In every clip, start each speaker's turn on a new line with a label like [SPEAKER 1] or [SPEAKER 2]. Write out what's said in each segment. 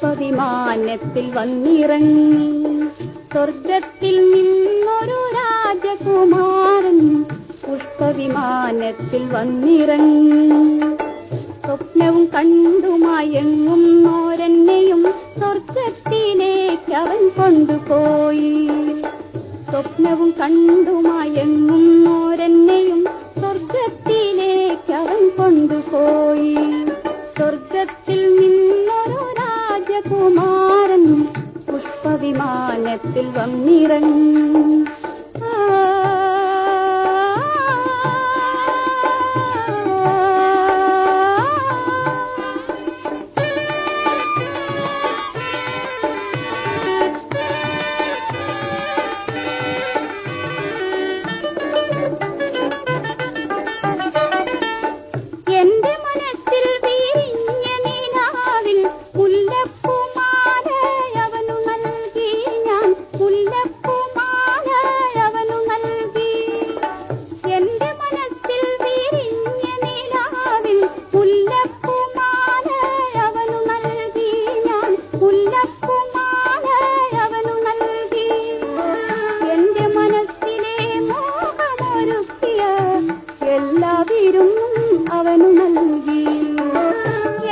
[SPEAKER 1] പുഷ്പവിമാനത്തിൽ വന്നിറങ്ങി. സ്വർഗത്തിൽ നിന്നൊരു രാജകുമാരൻ പുഷ്പവിമാനത്തിൽ വന്നിറങ്ങി. സ്വപ്നവും കണ്ടുമയങ്ങുന്നോരെന്നെയും സ്വർഗത്തിലേക്ക് അവൻ കൊണ്ടുപോയി. സ്വപ്നവും കണ്ടുമയങ്ങുന്നോരെന്നെയും സ്വർഗത്തിലേക്ക് രാജകുമാരൻ പുഷ്പവിമാനത്തിൽ വന്നിറങ്ങി. മോഹമൊരുക്കിയ എല്ലാവരും അവനു നൽകി.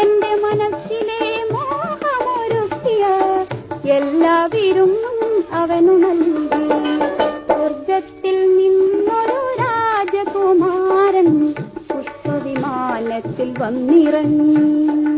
[SPEAKER 1] എന്റെ മനസ്സിലെ മോഹമൊരുക്കിയ എല്ലാവരും അവനു നൽകി. സ്വർഗത്തിൽ നിന്നൊരു രാജകുമാരൻ പുഷ്പവിമാനത്തിൽ വന്നിറങ്ങി.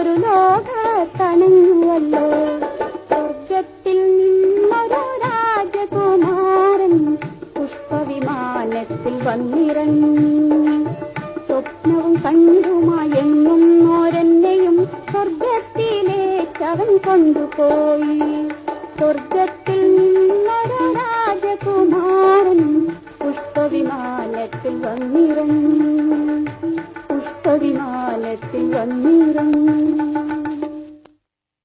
[SPEAKER 1] പുതിയൊരു ലോക തണഞ്ഞുവല്ലോ സ്വർഗത്തിൽ നിന്നൊരു രാജകുമാരൻ പുഷ്പവിമാനത്തിൽ വന്നിറങ്ങി. സ്വപ്നവും കണ്ടുമയങ്ങുന്നോരെന്നെയും സ്വർഗത്തിലേക്ക് അവൻ കൊണ്ടുപോയി. സ്വർഗത്തിൽ നിന്നൊരു രാജകുമാരൻ പുഷ്പവിമാനത്തിൽ വന്നിറങ്ങി. പുഷ്പവിമാനത്തിൽ വന്നിറങ്ങി